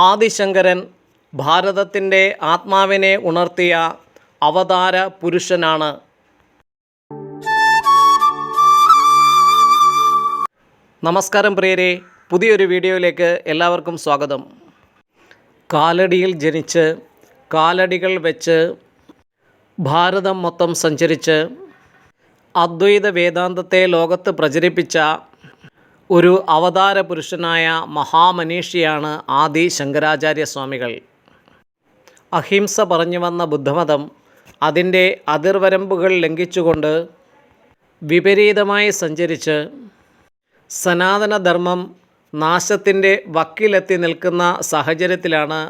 ആദിശങ്കരൻ ഭാരതത്തിന്റെ ആത്മാവിനെ ഉണർത്തിയ അവതാര പുരുഷനാണ്. നമസ്കാരം പ്രിയരെ പുതിയൊരു വീഡിയോയിലേക്ക് എല്ലാവർക്കും സ്വാഗതം. കാലടിയിൽ ജനിച്ച് കാലടികൾ വെച്ച് ഭാരതം മൊത്തം സഞ്ചരിച്ച് അദ്വൈത വേദാന്തത്തെ ലോകത്ത് പ്രചരിപ്പിച്ച ഒരു അവതാര പുരുഷനായ മഹാമനീഷിയാണ് ആദി ശങ്കരാചാര്യ സ്വാമികൾ. അഹിംസ പറഞ്ഞു വന്ന ബുദ്ധമതം അതിന്റെ അതിർവരമ്പുകൾ ലംഘിച്ചുകൊണ്ട് വിപരീതമായി സഞ്ചരിച്ച് സനാതനധർമ്മം നാശത്തിന്റെ വക്കിലെത്തി നിൽക്കുന്ന സാഹചര്യത്തിലാണ്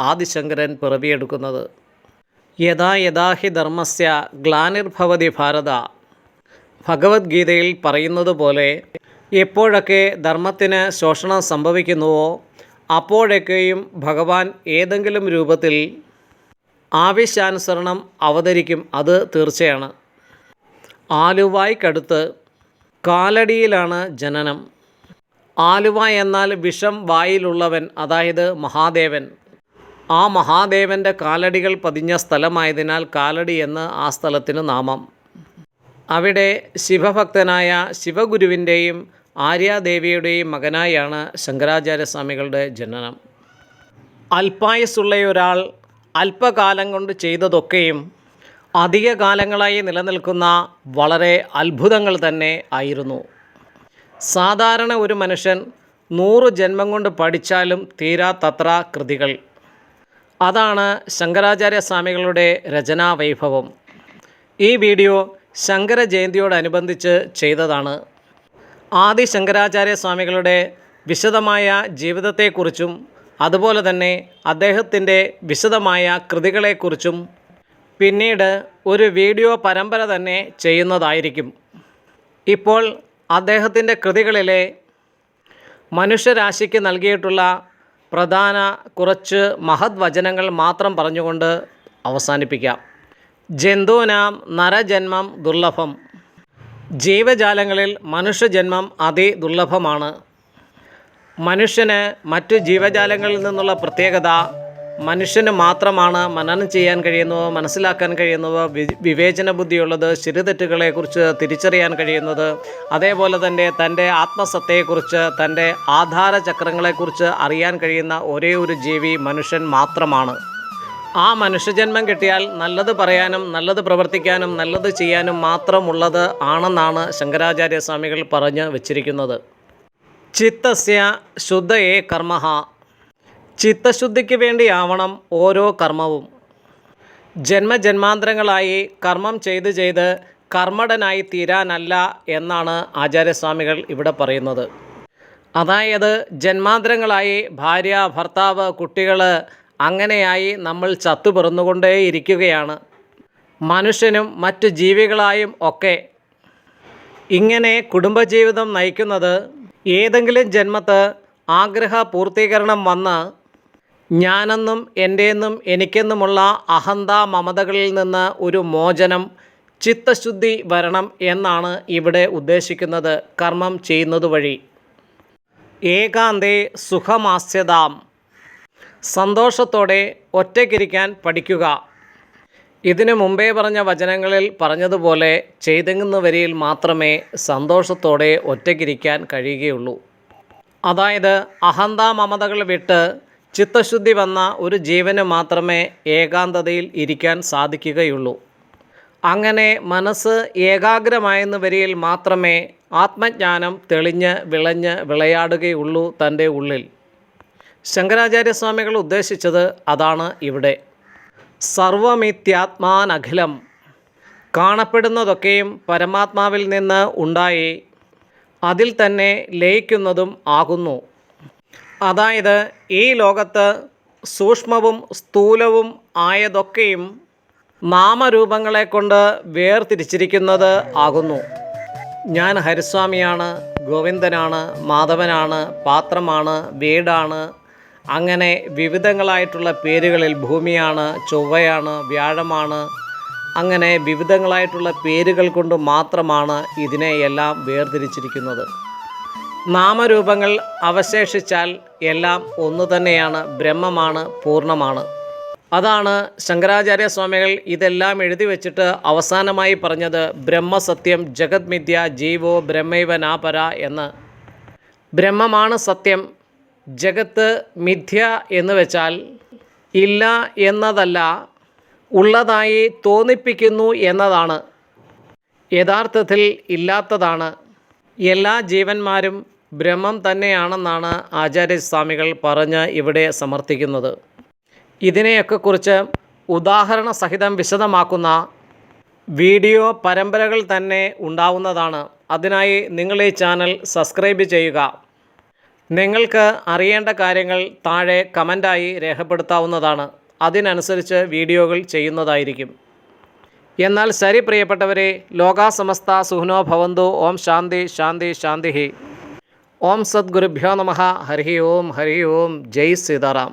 ആദിശങ്കരൻ പിറവിയെടുക്കുന്നത്. യഥാ യഥാഹി ധർമ്മസ്യ ഗ്ലാനിർഭവതി ഭാരത. ഭഗവത്ഗീതയിൽ പറയുന്നത് പോലെ എപ്പോഴൊക്കെ ധർമ്മത്തിന് ശോഷണം സംഭവിക്കുന്നുവോ അപ്പോഴൊക്കെയും ഭഗവാൻ ഏതെങ്കിലും രൂപത്തിൽ ആവശ്യാനുസരണം അവതരിക്കും അത് തീർച്ചയാണ്. ആലുവായ്ക്കടുത്ത് കാലടിയിലാണ് ജനനം. ആലുവ എന്നാൽ വിഷം വായിലുള്ളവൻ അതായത് മഹാദേവൻ. ആ മഹാദേവന്റെ കാലടികൾ പതിഞ്ഞ സ്ഥലമായതിനാൽ കാലടി എന്ന് ആ സ്ഥലത്തിന് നാമം. അവിടെ ശിവഭക്തനായ ശിവഗുരുവിന്റെയും ആര്യാദേവിയുടെയും മകനായാണ് ശങ്കരാചാര്യസ്വാമികളുടെ ജനനം. അല്പായുസ്സുള്ള ഒരാൾ അല്പകാലം കൊണ്ട് ചെയ്തതൊക്കെയും അധിക കാലങ്ങളായി നിലനിൽക്കുന്ന വളരെ അത്ഭുതങ്ങൾ തന്നെ ആയിരുന്നു. സാധാരണ ഒരു മനുഷ്യൻ നൂറ് ജന്മം കൊണ്ട് പഠിച്ചാലും തീരാത്തത്ര കൃതികൾ. അതാണ് ശങ്കരാചാര്യ സ്വാമികളുടെ രചനാ വൈഭവം ഈ വീഡിയോ ശങ്കര ജയന്തിയോടനുബന്ധിച്ച് ചെയ്തതാണ്. ആദി ശങ്കരാചാര്യ സ്വാമികളുടെ വിശദമായ ജീവിതത്തെക്കുറിച്ചും അതുപോലെ തന്നെ അദ്ദേഹത്തിന്റെ വിശദമായ കൃതികളെക്കുറിച്ചും പിന്നീട് ഒരു വീഡിയോ പരമ്പര തന്നെ ചെയ്യുന്നതായിരിക്കും. ഇപ്പോൾ അദ്ദേഹത്തിന്റെ കൃതികളിലെ മനുഷ്യരാശിക്ക് നൽകിയിട്ടുള്ള പ്രധാന കുറച്ച് മഹത് വചനങ്ങൾ മാത്രം പറഞ്ഞുകൊണ്ട് അവസാനിപ്പിക്കാം. ജന്തുനാം നരജന്മം ദുർലഭം. ജീവജാലങ്ങളിൽ മനുഷ്യജന്മം അതിദുർലഭമാണ് മനുഷ്യന് മറ്റു ജീവജാലങ്ങളിൽ നിന്നുള്ള പ്രത്യേകത മനുഷ്യന് മാത്രമാണ് മനനം ചെയ്യാൻ കഴിയുന്നവ മനസ്സിലാക്കാൻ കഴിയുന്നവ വിവേചന ബുദ്ധിയുള്ളത് ശരിതെറ്റുകളെക്കുറിച്ച് തിരിച്ചറിയാൻ കഴിയുന്നത് അതേപോലെ തന്നെ തന്റെ ആത്മസത്തയെക്കുറിച്ച് തന്റെ ആധാര ചക്രങ്ങളെക്കുറിച്ച് അറിയാൻ കഴിയുന്ന ഒരേ ഒരു ജീവി മനുഷ്യൻ മാത്രമാണ്. ആ മനുഷ്യജന്മം കിട്ടിയാൽ നല്ലത് പറയാനും നല്ലത് പ്രവർത്തിക്കാനും നല്ലത് ചെയ്യാനും മാത്രമുള്ളത് ആണെന്നാണ് ശങ്കരാചാര്യ സ്വാമികൾ പറഞ്ഞു വച്ചിരിക്കുന്നത്. ചിത്തസ്യ ശുദ്ധയേ കർമ്മ ചിത്തശുദ്ധിക്ക് വേണ്ടിയാവണം ഓരോ കർമ്മവും. ജന്മജന്മാന്തരങ്ങളായി കർമ്മം ചെയ്ത് ചെയ്ത് കർമ്മടനായി തീരാനല്ല എന്നാണ് ആചാര്യസ്വാമികൾ ഇവിടെ പറയുന്നത്. അതായത് ജന്മാന്തരങ്ങളായി ഭാര്യ ഭർത്താവ് കുട്ടികൾ അങ്ങനെയായി നമ്മൾ ചത്തുപിറന്നുകൊണ്ടേയിരിക്കുകയാണ് മനുഷ്യനും മറ്റ് ജീവികളായും ഒക്കെ ഇങ്ങനെ കുടുംബജീവിതം നയിക്കുന്നത് ഏതെങ്കിലും ജന്മത്ത് ആഗ്രഹ പൂർത്തീകരണം വന്ന് ഞാനെന്നും എന്റെയെന്നും എനിക്കെന്നുമുള്ള അഹന്ത മമതകളിൽ നിന്ന് ഒരു മോചനം ചിത്തശുദ്ധി വരണം എന്നാണ് ഇവിടെ ഉദ്ദേശിക്കുന്നത് കർമ്മം ചെയ്യുന്നത് വഴി ഏകാന്തേ സുഖമാസ്യതാം. സന്തോഷത്തോടെ ഒറ്റയ്ക്കിരിക്കാൻ പഠിക്കുക. ഇതിനു മുമ്പേ പറഞ്ഞ വചനങ്ങളിൽ പറഞ്ഞതുപോലെ ചെയ്തെങ്ങുന്ന വരിയിൽ മാത്രമേ സന്തോഷത്തോടെ ഒറ്റയ്ക്കിരിക്കാൻ കഴിയുകയുള്ളൂ. അതായത് അഹന്ത മമതകൾ വിട്ട് ചിത്തശുദ്ധി വന്ന ഒരു ജീവന് മാത്രമേ ഏകാന്തതയിൽ ഇരിക്കാൻ സാധിക്കുകയുള്ളൂ. അങ്ങനെ മനസ്സ് ഏകാഗ്രമായെന്ന വരിയിൽ മാത്രമേ ആത്മജ്ഞാനം തെളിഞ്ഞ് വിളഞ്ഞ് വിളയാടുകയുള്ളൂ തന്റെ ഉള്ളിൽ. ശങ്കരാചാര്യസ്വാമികൾ ഉദ്ദേശിച്ചത് അതാണ് ഇവിടെ. സർവമിത്യാത്മാനഖിലം കാണപ്പെടുന്നതൊക്കെയും പരമാത്മാവിൽ നിന്ന് ഉണ്ടായി അതിൽ തന്നെ ലയിക്കുന്നതും ആകുന്നു. അതായത് ഈ ലോകത്ത് സൂക്ഷ്മവും സ്ഥൂലവും ആയതൊക്കെയും നാമരൂപങ്ങളെ കൊണ്ട് വേർതിരിച്ചിരിക്കുന്നത് ആകുന്നു. ഞാൻ ഹരിസ്വാമിയാണ് ഗോവിന്ദനാണ് മാധവനാണ് പാത്രമാണ് വീടാണ് അങ്ങനെ വിവിധങ്ങളായിട്ടുള്ള പേരുകളിൽ ഭൂമിയാണ് ചൊവ്വയാണ് വ്യാഴമാണ്. അങ്ങനെ വിവിധങ്ങളായിട്ടുള്ള പേരുകൾ കൊണ്ട് മാത്രമാണ് ഇതിനെയെല്ലാം വേർതിരിച്ചിരിക്കുന്നത്. നാമരൂപങ്ങൾ അവശേഷിച്ചാൽ എല്ലാം ഒന്നു തന്നെയാണ് ബ്രഹ്മമാണ് പൂർണമാണ്. അതാണ് ശങ്കരാചാര്യ സ്വാമികൾ ഇതെല്ലാം എഴുതി വച്ചിട്ട് അവസാനമായി പറഞ്ഞത് ബ്രഹ്മസത്യം ജഗത് മിഥ്യ ജീവോ ബ്രഹ്മൈവ നാപര എന്ന്. ബ്രഹ്മമാണ് സത്യം ജഗത്ത് മിഥ്യ എന്ന് വെച്ചാൽ ഇല്ല എന്നതല്ല ഉള്ളതായി തോന്നിപ്പിക്കുന്നു എന്നതാണ്. യഥാർത്ഥത്തിൽ ഇല്ലാത്തതാണ്. എല്ലാ ജീവന്മാരും ബ്രഹ്മം തന്നെയാണെന്നാണ് ആചാര്യസ്വാമികൾ പറഞ്ഞ് ഇവിടെ സമർത്ഥിക്കുന്നത്. ഇതിനെയൊക്കെ കുറിച്ച് ഉദാഹരണ സഹിതം വിശദമാക്കുന്ന വീഡിയോ പരമ്പരകൾ തന്നെ ഉണ്ടാവുന്നതാണ്. അതിനായി നിങ്ങൾ ഈ ചാനൽ സബ്സ്ക്രൈബ് ചെയ്യുക. നിങ്ങൾക്ക് അറിയേണ്ട കാര്യങ്ങൾ താഴെ കമന്റായി രേഖപ്പെടുത്താവുന്നതാണ്. അതിനനുസരിച്ച് വീഡിയോകൾ ചെയ്യുന്നതായിരിക്കും. എന്നാൽ ശരി പ്രിയപ്പെട്ടവരെ ലോകാസമസ്ത സുഹ്നോ ഭവന്തു ഓം ശാന്തി ശാന്തി ശാന്തി ഓം സദ്ഗുരുഭ്യോ നമ. ഹരി ഓം ഹരി ഓം. ജയ് സീതാറാം.